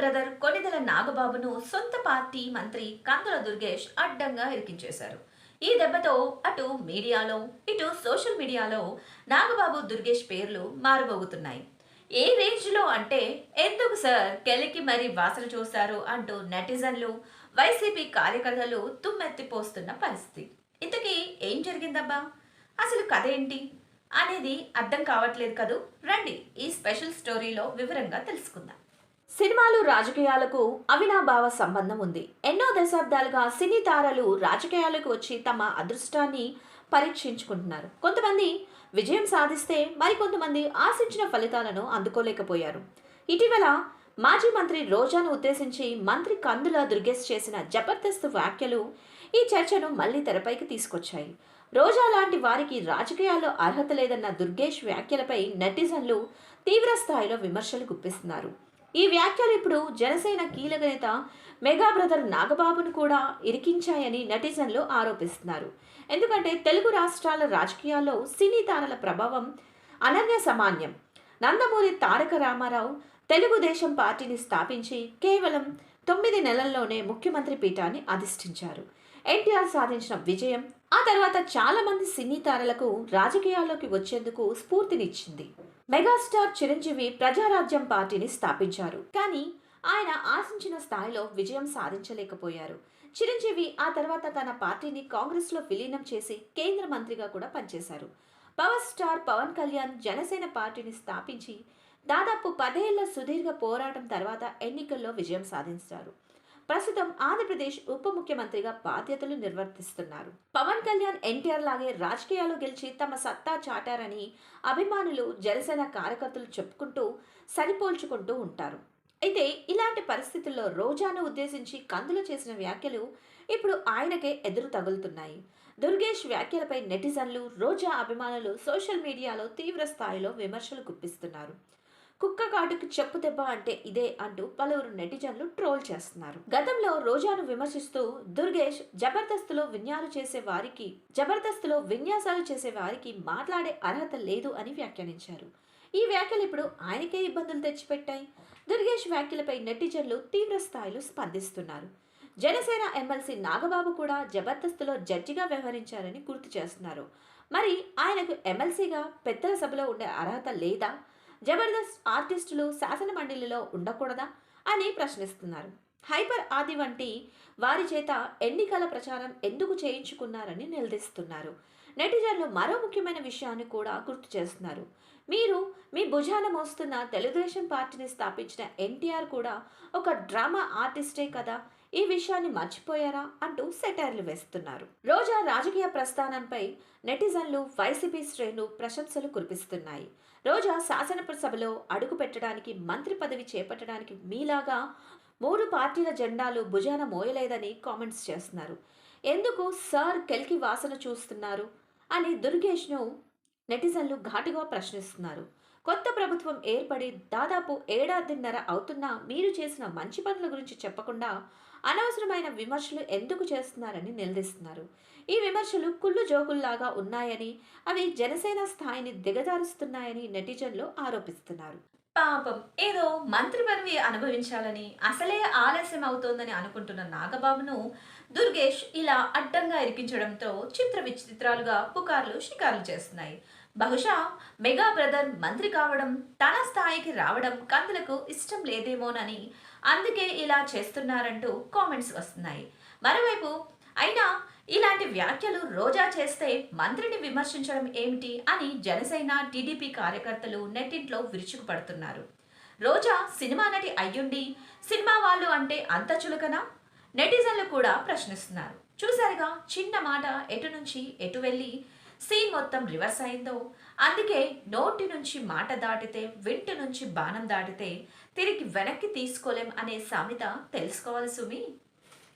Brother Konidela నాగబాబును సొంత party మంత్రి కందుల దుర్గేష్ అడ్డంగా ఇరికించేశారు. ఈ దెబ్బతో అటు మీడియాలో ఇటు సోషల్ మీడియాలో నాగబాబు దుర్గేష్ పేర్లు మారుమోగుతున్నాయి. ఏ రేంజ్లో అంటే ఎందుకు సార్ కెలికి మరి వాసన చూస్తారు అంటూ నెటిజన్లు వైసీపీ కార్యకర్తలు తుమ్మెత్తిపోస్తున్న పరిస్థితి. ఇంతకీ ఏం జరిగిందబ్బా? అసలు కథ ఏంటి? అనేది అర్థం కావట్లేదు కదూ? రండి ఈ స్పెషల్ స్టోరీలో వివరంగా తెలుసుకుందాం. సినిమాలు రాజకీయాలకు అవినాభావ సంబంధం ఉంది. ఎన్నో దశాబ్దాలుగా సినీ తారలు రాజకీయాలకు వచ్చి తమ అదృష్టాన్ని పరీక్షించుకుంటున్నారు. కొంతమంది విజయం సాధిస్తే మరికొంతమంది ఆశించిన ఫలితాలను అందుకోలేకపోయారు. ఇటీవల మాజీ మంత్రి రోజాను ఉద్దేశించి మంత్రి కందుల దుర్గేష్ చేసిన జబర్దస్త్ వ్యాఖ్యలు ఈ చర్చను మళ్ళీ తెరపైకి తీసుకొచ్చాయి. రోజా లాంటి వారికి రాజకీయాల్లో అర్హత లేదన్న దుర్గేష్ వ్యాఖ్యలపై నెటిజన్లు తీవ్ర స్థాయిలో విమర్శలు గుప్పిస్తున్నారు. ఈ వ్యాఖ్యలు ఇప్పుడు జనసేన కీలక నేత మెగా బ్రదర్ నాగబాబును కూడా ఇరికించాయని నెటిజన్లు ఆరోపిస్తున్నారు. ఎందుకంటే తెలుగు రాష్ట్రాల రాజకీయాల్లో సినీ తారల ప్రభావం అనన్య సమాన్యం. నందమూరి తారక రామారావు తెలుగుదేశం పార్టీని స్థాపించి కేవలం తొమ్మిది నెలల్లోనే ముఖ్యమంత్రి పీఠాన్ని అధిష్ఠించారు. ఎన్టీఆర్ సాధించిన విజయం ఆ తర్వాత చాలామంది సినీ తారలకు రాజకీయాల్లోకి వచ్చేందుకు స్ఫూర్తినిచ్చింది. మెగాస్టార్ చిరంజీవి ప్రజారాజ్యం పార్టీని స్థాపించారు. కానీ ఆయన ఆశించిన స్థాయిలో విజయం సాధించలేకపోయారు. చిరంజీవి ఆ తర్వాత తన పార్టీని కాంగ్రెస్లో విలీనం చేసి కేంద్ర మంత్రిగా కూడా పనిచేశారు. పవర్ స్టార్ పవన్ కళ్యాణ్ జనసేన పార్టీని స్థాపించి దాదాపు పదేళ్ళ సుదీర్ఘ పోరాటం తర్వాత ఎన్నికల్లో విజయం సాధించారు. ప్రస్తుతం ఆంధ్రప్రదేశ్ ఉప ముఖ్యమంత్రిగా బాధ్యతలు నిర్వర్తిస్తున్నారు. పవన్ కళ్యాణ్ ఎన్టీఆర్ లాగే రాజకీయాల్లో గెలిచి తమ సత్తా చాటారని అభిమానులు జనసేన కార్యకర్తలు చెప్పుకుంటూ సరిపోల్చుకుంటూ ఉంటారు. అయితే ఇలాంటి పరిస్థితుల్లో రోజాను ఉద్దేశించి కందులు చేసిన వ్యాఖ్యలు ఇప్పుడు ఆయనకే ఎదురు తగులుతున్నాయి. దుర్గేష్ వ్యాఖ్యలపై నెటిజన్లు రోజా అభిమానులు సోషల్ మీడియాలో తీవ్ర స్థాయిలో విమర్శలు గుప్పిస్తున్నారు. కుక్క కాటుకు చెప్పు దెబ్బ అంటే ఇదే అంటూ పలువురు నెటిజన్లు ట్రోల్ చేస్తున్నారు. గతంలో రోజాను విమర్శిస్తూ దుర్గేష్ జబర్దస్త్లో విన్యాలు చేసే వారికి జబర్దస్త్లో విన్యాసాలు చేసే వారికి మాట్లాడే అర్హత లేదు అని వ్యాఖ్యానించారు. ఈ వ్యాఖ్యలు ఇప్పుడు ఆయనకే ఇబ్బందులు తెచ్చిపెట్టాయి. దుర్గేష్ వ్యాఖ్యలపై నెటిజన్లు తీవ్ర స్థాయిలో స్పందిస్తున్నారు. జనసేన ఎమ్మెల్సీ నాగబాబు కూడా జబర్దస్త్లో జడ్జిగా వ్యవహరించారని గుర్తు చేస్తున్నారు. మరి ఆయనకు ఎమ్మెల్సీగా పెద్దల సభలో ఉండే అర్హత లేదా? జబర్దస్త్ ఆర్టిస్టులు శాసన మండలిలో ఉండకూడదా అని ప్రశ్నిస్తున్నారు. హైపర్ ఆది వంటి వారి చేత ఎన్నికల ప్రచారం ఎందుకు చేయించుకున్నారని నిలదీస్తున్నారు. నెటిజన్లు మరో ముఖ్యమైన విషయాన్ని కూడా గుర్తు చేస్తున్నారు. మీరు మీ భుజాన మోస్తున్న తెలుగుదేశం పార్టీని స్థాపించిన ఎన్టీఆర్ కూడా ఒక డ్రామా ఆర్టిస్టే కదా ఈ విషయాన్ని మర్చిపోయారా అంటూ సెటైర్లు వేస్తున్నారు. రోజా రాజకీయ ప్రస్థానంపై నెటిజన్లు వైసీపీ శ్రేణులు ప్రశంసలు కురిపిస్తున్నాయి. రోజా శాసనసభలో అడుగు పెట్టడానికి మంత్రి పదవి చేపట్టడానికి మీలాగా మూడు పార్టీల జెండాలు భుజాన మోయలేదని కామెంట్స్ చేస్తున్నారు. ఎందుకు సార్ కెల్కి వాసన చూస్తున్నారు? అని దుర్గేష్ను నెటిజన్లు ఘాటుగా ప్రశ్నిస్తున్నారు. కొత్త ప్రభుత్వం ఏర్పడి దాదాపు ఏడాదిన్నర అవుతున్నా మీరు చేసిన మంచి పనుల గురించి చెప్పకుండా అనవసరమైన విమర్శలు ఎందుకు చేస్తున్నారని నిలదీస్తున్నారు. ఈ విమర్శలు కుళ్ళు జోకుల్లాగా ఉన్నాయని అవి జనసేన స్థాయిని దిగజారుస్తున్నాయని నెటిజన్లు ఆరోపిస్తున్నారు. పాపం. ఏదో మంత్రి పదవి అనుభవించాలని అసలే ఆలస్యం అవుతోందని అనుకుంటున్న నాగబాబును దుర్గేష్ ఇలా అడ్డంగా ఇరికించడంతో చిత్ర విచిత్రాలుగా పుకార్లు షికార్లు చేస్తున్నాయి. బహుశా మెగా బ్రదర్ మంత్రి కావడం తన స్థాయికి రావడం కందులకు ఇష్టం లేదేమోనని. అందుకే ఇలా చేస్తున్నారంటూ కామెంట్స్ వస్తున్నాయి. మరోవైపు అయినా ఇలాంటి వ్యాఖ్యలు రోజా చేస్తే మంత్రిని విమర్శించడం ఏమిటి అని జనసేన టీడీపీ కార్యకర్తలు నెట్టింట్లో విరుచుకుపడుతున్నారు. రోజా సినిమా నటి అయ్యుండి సినిమా వాళ్ళు అంటే అంత చులకనా? నెటిజన్లు కూడా ప్రశ్నిస్తున్నారు. చూసారుగా చిన్న మాట ఎటు నుంచి ఎటు వెళ్ళి సీన్ మొత్తం రివర్స్ అయిందో. అందుకే నోటి నుంచి మాట దాటితే వింటి నుంచి బాణం దాటితే తిరిగి వెనక్కి తీసుకోలేం అనే సామెత తెలుసుకోవాలి సుమి.